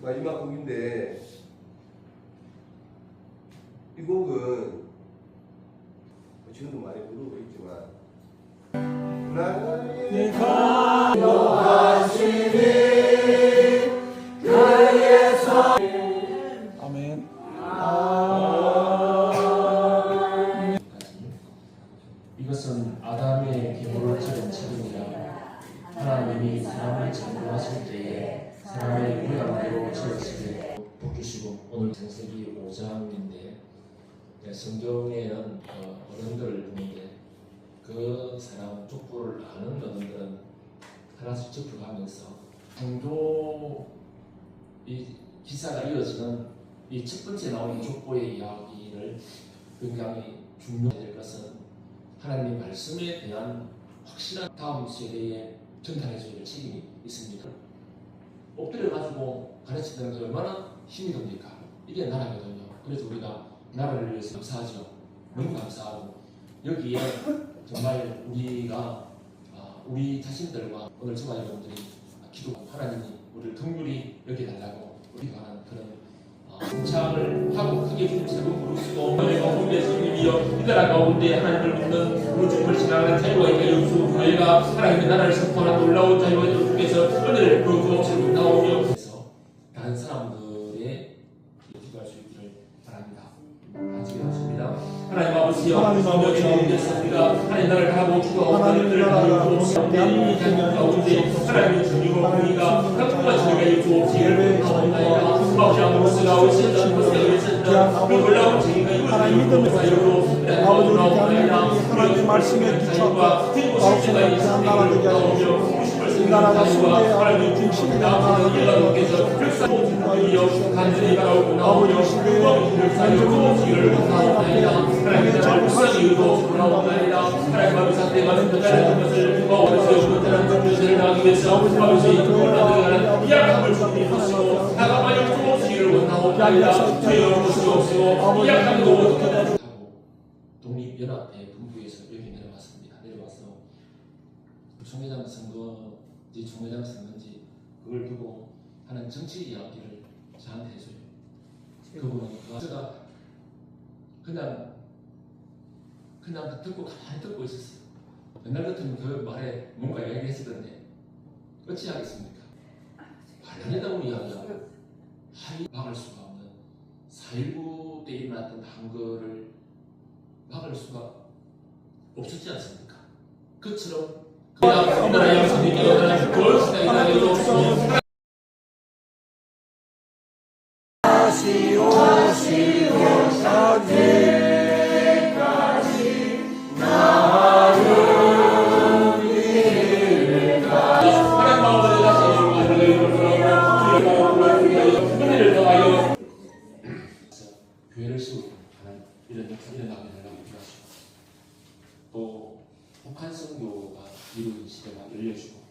마지막 곡인데 이 곡은 지금도 많이 부르고 있지만 이것은 아담의 계보를 찍은 책임이라 하나님이 사람을 창조하실 때에 사람의 모양대로 지으시되 복 주시고 오늘 창세기 5장인데 성경에는 어, 어른들을 보는데 그 사람 족보를 아는 어른들은 하나씩 짚어가면서 창조 이 기사가 이어지는 이 첫 번째 나오는 족보의 이야기를 굉장히 중요할 것은 하나님 말씀에 대한 확실한 다음 세대에 전달해줘야 될 책임이 있습니다. 엎드려 가지고 가르치는 게 얼마나 힘이 듭니까? 이게 나라거든요. 그래서 우리가 나라를 위해서 감사하죠. 너무 감사하고 여기에 정말 우리가 아, 우리 자신들과 오늘 저와 여러분들이 기도 하나님이 우리를 긍휼히 여겨달라 주님 세번 부르시고 너희 가운데 주님이여 이 나라 가운데 하나님을 믿는 우주를 지나가는 자유가 있게 여주 너희가 하나님의 나라를 선포하는 놀라운 자유가 있도록 주께서 은혜를 그 주옵시고 나오며 그래서 다른 사람들의 기도할 수 있기를 바랍니다. 기도하십니다. 하나님 아버지여 하나님 아버지, 우리가 하나님 나라를 하고 기도하고 하나님 나라를 주옵시고 대한민국 대한민국 가운데 하나님의 주님과 우리가 각국과 저희가 주옵시기를 바라옵나이다. 아버지 아버지가 오신다 그 증인과 하나님 믿음을 아버지 우리 대한민국이 하나님의 말씀에 기초하고 나오시는 귀한 나라 되게 하시옵시고 이 나라가 수고의 하나님 중심이 나라 되게 간절히 바라오고 아버지 시대에 안정을 바라옵나이다. 하나님의 잘못을 이유로 바라옵나이다. 하나님 아버지 상태에 맞는 것을 것을 어디서 못하는 것들을 하기 위해서 아버지 그분들을 이약함을 준비하시고 나가마여 주옵시기를 원하옵나이다. 주여 주시옵시고 이약함도 하고 독립연합회 본부에서 여기 내려왔습니다. 내려와서 총회장 선거 이제 총회장 선거인지 그걸 두고 하는 정치 이야기를 저한테 해줘요. 그분은 그 제가 그냥 그냥 듣고 가만히 듣고 있었어요. 옛날 같으면 그 말에 뭔가 이야기했었던데 어찌 하겠습니까? 반란이다고 이야기하고 하이 막을 수가 없는 4.19 때 일어났던 단거를 막을 수가 없었지 않습니까? 그처럼 그냥 우리나라 양성이 깨어나는 그걸 시대가 되고 하나님 교회를 세우고 하는 이런 역사 일어나게 되라고 기도하시고 또 북한 선교가 이루어진 시대가 열려주고